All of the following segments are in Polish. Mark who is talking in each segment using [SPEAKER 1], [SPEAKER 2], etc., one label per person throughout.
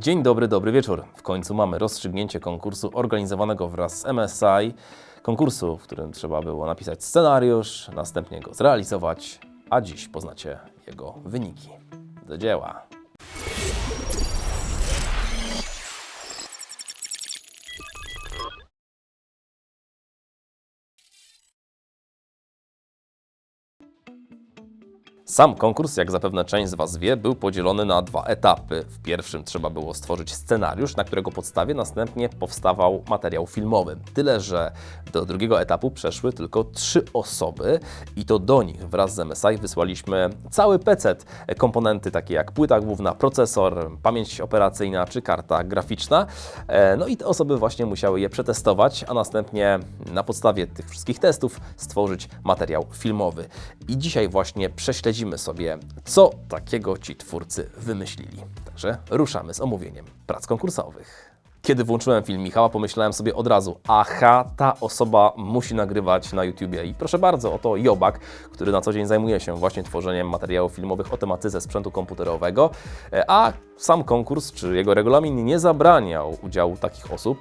[SPEAKER 1] Dzień dobry, dobry wieczór. W końcu mamy rozstrzygnięcie konkursu organizowanego wraz z MSI. Konkursu, w którym trzeba było napisać scenariusz, następnie go zrealizować, a dziś poznacie jego wyniki. Do dzieła. Sam konkurs, jak zapewne część z Was wie, był podzielony na dwa etapy. W pierwszym trzeba było stworzyć scenariusz, na którego podstawie następnie powstawał materiał filmowy. Tyle, że do drugiego etapu przeszły tylko trzy osoby i to do nich wraz z MSI wysłaliśmy cały PC, komponenty takie jak płyta główna, procesor, pamięć operacyjna czy karta graficzna. E, No i te osoby właśnie musiały je przetestować, a następnie na podstawie tych wszystkich testów stworzyć materiał filmowy. I dzisiaj właśnie prześledzimy sobie, co takiego ci twórcy wymyślili. Także ruszamy z omówieniem prac konkursowych. Kiedy włączyłem film Michała, pomyślałem sobie od razu, aha, ta osoba musi nagrywać na YouTubie. I proszę bardzo, oto Jobak, który na co dzień zajmuje się właśnie tworzeniem materiałów filmowych o tematyce sprzętu komputerowego, E, a sam konkurs czy jego regulamin nie zabraniał udziału takich osób,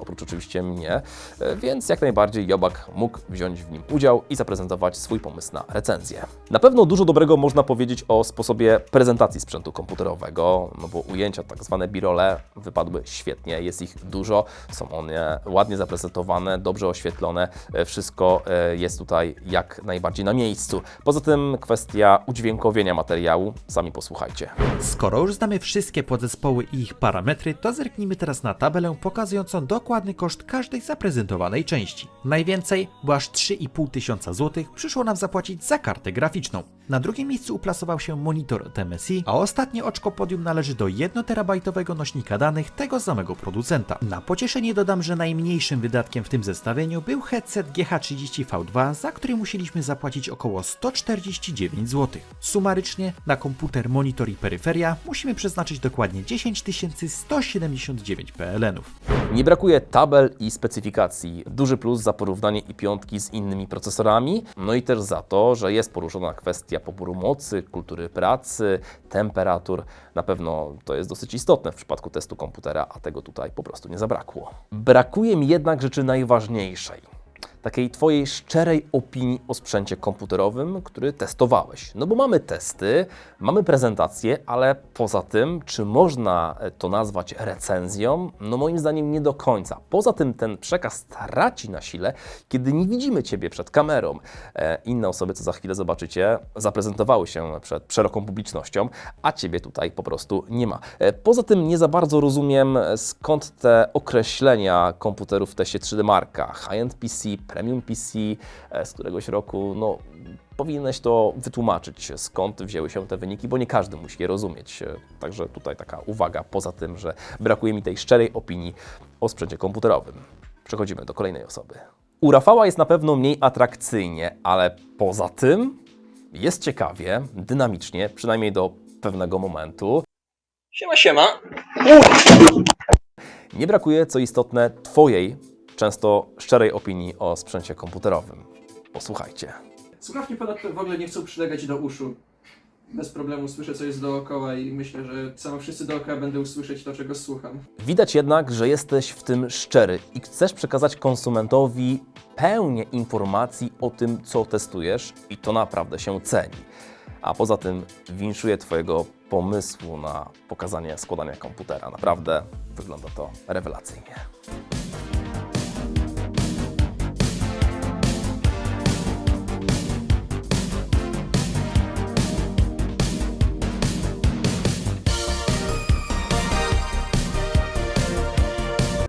[SPEAKER 1] oprócz oczywiście mnie, e, więc jak najbardziej Jobak mógł wziąć w nim udział i zaprezentować swój pomysł na recenzję. Na pewno dużo dobrego można powiedzieć o sposobie prezentacji sprzętu komputerowego, no bo ujęcia, tak zwane birole, wypadły świetnie, jest ich dużo, są one ładnie zaprezentowane, dobrze oświetlone, e, wszystko e, jest tutaj jak najbardziej na miejscu. Poza tym kwestia udźwiękowienia materiału, sami posłuchajcie.
[SPEAKER 2] Skoro już znamy wszystkie podzespoły i ich parametry, to zerknijmy teraz na tabelę pokazującą dokładny koszt każdej zaprezentowanej części. Najwięcej, bo aż 3,5 tysiąca złotych, przyszło nam zapłacić za kartę graficzną. Na drugim miejscu uplasował się monitor od MSI, a ostatnie oczko podium należy do 1 terabajtowego nośnika danych tego samego producenta. Na pocieszenie dodam, że najmniejszym wydatkiem w tym zestawieniu był headset GH30V2, za który musieliśmy zapłacić około 149 zł. Sumarycznie na komputer, monitor i peryferia musimy przeznaczyć dokładnie 10 179 PLN-ów.
[SPEAKER 1] Nie brakuje tabel i specyfikacji. Duży plus za porównanie i piątki z innymi procesorami, no i też za to, że jest poruszona kwestia poboru mocy, kultury pracy, temperatur. Na pewno to jest dosyć istotne w przypadku testu komputera, a tego tutaj po prostu nie zabrakło. Brakuje mi jednak rzeczy najważniejszej takiej Twojej szczerej opinii o sprzęcie komputerowym, który testowałeś. No bo mamy testy, mamy prezentacje, ale poza tym, czy można e, to nazwać recenzją? No moim zdaniem nie do końca. Poza tym ten przekaz traci na sile, kiedy nie widzimy Ciebie przed kamerą. E, Inne osoby, co za chwilę zobaczycie, zaprezentowały się przed szeroką publicznością, a Ciebie tutaj po prostu nie ma. E, Poza tym nie za bardzo rozumiem, skąd te określenia komputerów w teście 3D Marka, high-end PC, premium PC e, z któregoś roku, no powinieneś to wytłumaczyć, skąd wzięły się te wyniki, bo nie każdy musi je rozumieć. E, Także tutaj taka uwaga, poza tym, że brakuje mi tej szczerej opinii o sprzęcie komputerowym. Przechodzimy do kolejnej osoby. U Rafała jest na pewno mniej atrakcyjnie, ale poza tym jest ciekawie, dynamicznie, przynajmniej do pewnego momentu.
[SPEAKER 3] Siema, siema.
[SPEAKER 1] Nie brakuje, co istotne, Twojej, często szczerej opinii o sprzęcie komputerowym. Posłuchajcie.
[SPEAKER 3] Słuchawki ponadto w ogóle nie chcą przylegać do uszu. Bez problemu słyszę, co jest dookoła i myślę, że sama wszyscy dookoła będą usłyszeć to, czego słucham.
[SPEAKER 1] Widać jednak, że jesteś w tym szczery i chcesz przekazać konsumentowi pełnię informacji o tym, co testujesz i to naprawdę się ceni. A poza tym winszuję Twojego pomysłu na pokazanie składania komputera. Naprawdę wygląda to rewelacyjnie.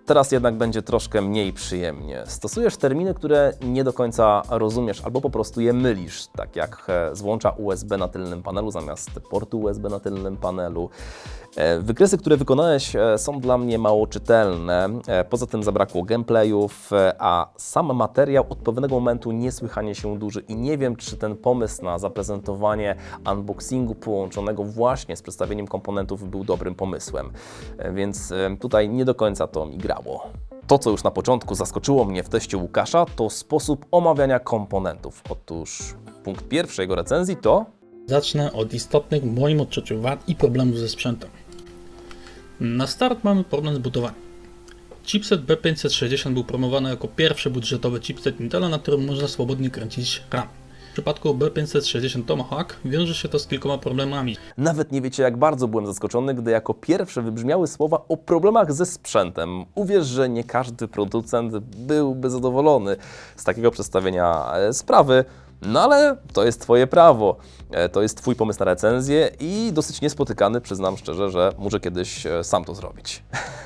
[SPEAKER 1] Teraz jednak będzie troszkę mniej przyjemnie. Stosujesz terminy, które nie do końca rozumiesz, albo po prostu je mylisz, tak jak e, złącza USB na tylnym panelu zamiast portu USB na tylnym panelu. E, Wykresy, które wykonałeś, e, są dla mnie mało czytelne. Poza tym zabrakło gameplayów, a sam materiał od pewnego momentu niesłychanie się duży i nie wiem, czy ten pomysł na zaprezentowanie unboxingu połączonego właśnie z przedstawieniem komponentów był dobrym pomysłem. Więc tutaj nie do końca to mi grało. To, co już na początku zaskoczyło mnie w teście Łukasza, to sposób omawiania komponentów. Otóż punkt pierwszy jego recenzji to
[SPEAKER 4] Zacznę od istotnych w moim odczuciu wad i problemów ze sprzętem. Na start mamy problem z budowaniem. Chipset B560 był promowany jako pierwszy budżetowy chipset Intela, na którym można swobodnie kręcić RAM. W przypadku B560 Tomahawk wiąże się to z kilkoma problemami.
[SPEAKER 1] Nawet nie wiecie, jak bardzo byłem zaskoczony, gdy jako pierwsze wybrzmiały słowa o problemach ze sprzętem. Uwierz, że nie każdy producent byłby zadowolony z takiego przedstawienia e, sprawy. No ale to jest Twoje prawo, E, to jest Twój pomysł na recenzję i dosyć niespotykany, przyznam szczerze, że muszę kiedyś e, sam to zrobić.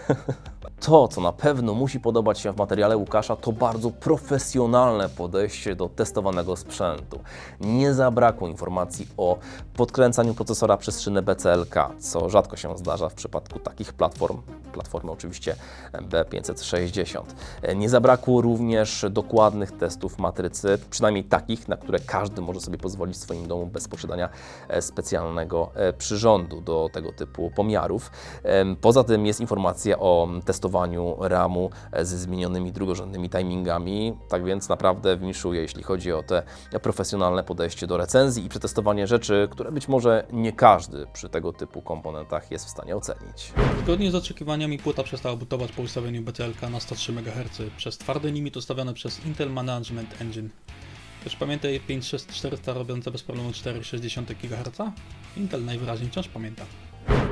[SPEAKER 1] To, co na pewno musi podobać się w materiale Łukasza, to bardzo profesjonalne podejście do testowanego sprzętu. Nie zabrakło informacji o podkręcaniu procesora przez szynę BCLK, co rzadko się zdarza w przypadku takich platform, platformy oczywiście B560. Nie zabrakło również dokładnych testów matrycy, przynajmniej takich, na które każdy może sobie pozwolić w swoim domu bez posiadania e, specjalnego e, przyrządu do tego typu pomiarów. Poza tym jest informacja o testowaniu RAMu e, ze zmienionymi drugorzędnymi timingami, tak więc naprawdę winszuję, jeśli chodzi o te profesjonalne podejście do recenzji i przetestowanie rzeczy, które być może nie każdy przy tego typu komponentach jest w stanie ocenić.
[SPEAKER 4] Zgodnie z oczekiwaniami płyta przestała butować po ustawieniu BCLK na 103 MHz przez twardy limit ustawiony przez Intel Management Engine. Też pamiętaj 56400 robiące bez problemu 4,6 GHz? Intel najwyraźniej wciąż pamięta.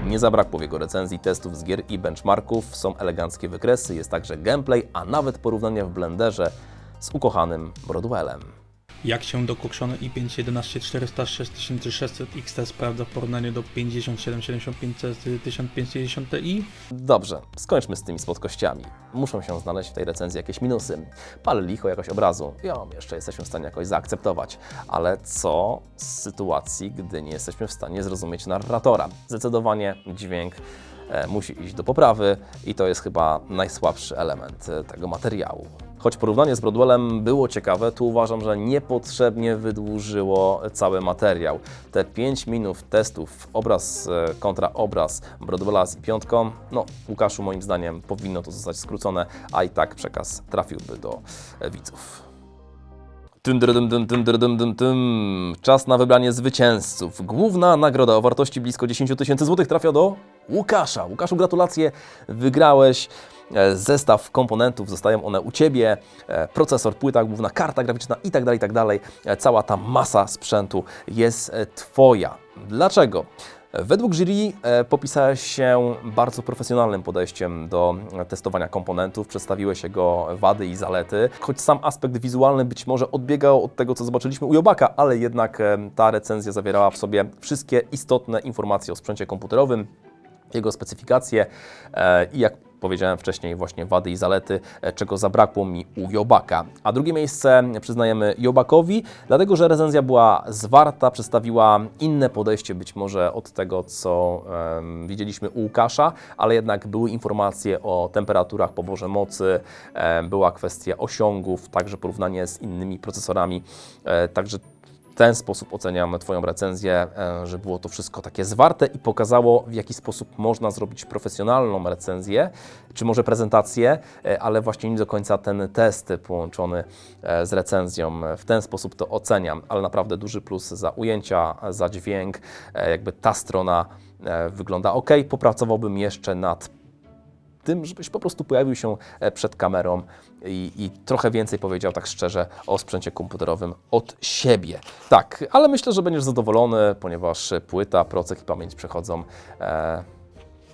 [SPEAKER 1] Nie zabrakło w jego recenzji testów z gier i benchmarków, są eleganckie wykresy, jest także gameplay, a nawet porównania w Blenderze z ukochanym Broadwellem.
[SPEAKER 4] Jak się dokukszony i5 11400 6600 XT sprawdza w porównaniu do 5775 z 1560 Ti?
[SPEAKER 1] Dobrze, skończmy z tymi słodkościami. Muszą się znaleźć w tej recenzji jakieś minusy. Pal licho jakoś obrazu. Ją jeszcze jesteśmy w stanie jakoś zaakceptować. Ale co z sytuacji, gdy nie jesteśmy w stanie zrozumieć narratora? Zdecydowanie dźwięk e, musi iść do poprawy i to jest chyba najsłabszy element e, tego materiału. Choć porównanie z Broadwellem było ciekawe, tu uważam, że niepotrzebnie wydłużyło cały materiał. Te 5 minut testów obraz e, kontra obraz Broadwella z piątką, no Łukaszu moim zdaniem powinno to zostać skrócone, a i tak przekaz trafiłby do e, widzów. Tym, dym, dym, tym, dym, dym, tym. Czas na wybranie zwycięzców. Główna nagroda o wartości blisko 10 tysięcy złotych trafia do Łukasza. Łukaszu, gratulacje, wygrałeś. E, Zestaw komponentów, zostają one u Ciebie, e, procesor, płyta główna, karta graficzna i tak dalej, i tak. E, Cała ta masa sprzętu jest Twoja. Dlaczego? Według jury popisałeś się bardzo profesjonalnym podejściem do testowania komponentów, przedstawiłeś jego wady i zalety, choć sam aspekt wizualny być może odbiegał od tego, co zobaczyliśmy u Jobaka, ale jednak ta recenzja zawierała w sobie wszystkie istotne informacje o sprzęcie komputerowym, jego specyfikacje i jak powiedziałem wcześniej, właśnie wady i zalety, e, czego zabrakło mi u Jobaka. A drugie miejsce przyznajemy Jobakowi, dlatego że recenzja była zwarta, przedstawiła inne podejście być może od tego, co em, widzieliśmy u Łukasza, ale jednak były informacje o temperaturach, poborze mocy, e, była kwestia osiągów, także porównanie z innymi procesorami, e, także w ten sposób oceniam Twoją recenzję, e, że było to wszystko takie zwarte i pokazało, w jaki sposób można zrobić profesjonalną recenzję, czy może prezentację, e, ale właśnie nie do końca ten test połączony e, z recenzją. W ten sposób to oceniam, ale naprawdę duży plus za ujęcia, za dźwięk. Jakby ta strona wygląda ok. Popracowałbym jeszcze nad tym, żebyś po prostu pojawił się e, przed kamerą i, i trochę więcej powiedział tak szczerze o sprzęcie komputerowym od siebie. Tak, ale myślę, że będziesz zadowolony, ponieważ płyta, procek i pamięć przechodzą e,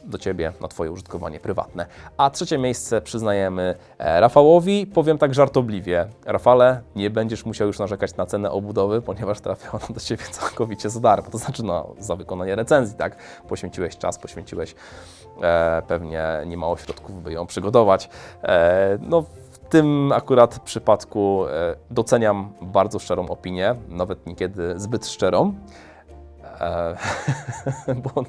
[SPEAKER 1] do Ciebie na Twoje użytkowanie prywatne. A trzecie miejsce przyznajemy e, Rafałowi. Powiem tak żartobliwie. Rafale, nie będziesz musiał już narzekać na cenę obudowy, ponieważ trafia ona do Ciebie całkowicie za darmo. To znaczy no, za wykonanie recenzji, tak? Poświęciłeś czas, poświęciłeś e, pewnie niemało środków, by ją przygotować. E, no, w tym akurat przypadku e, doceniam bardzo szczerą opinię, nawet niekiedy zbyt szczerą. E, bo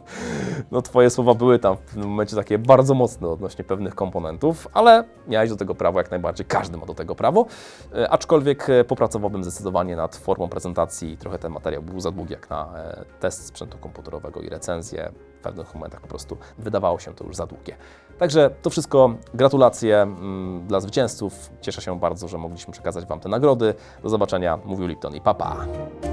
[SPEAKER 1] no, Twoje słowa były tam w pewnym momencie takie bardzo mocne odnośnie pewnych komponentów, ale miałeś do tego prawo jak najbardziej, każdy ma do tego prawo. E, aczkolwiek e, popracowałbym zdecydowanie nad formą prezentacji. Trochę ten materiał był za długi jak na e, test sprzętu komputerowego i recenzję. W pewnych momentach po prostu wydawało się to już za długie. Także to wszystko. Gratulacje mm, dla zwycięzców. Cieszę się bardzo, że mogliśmy przekazać Wam te nagrody. Do zobaczenia. Mówił Lipton i papa. Pa.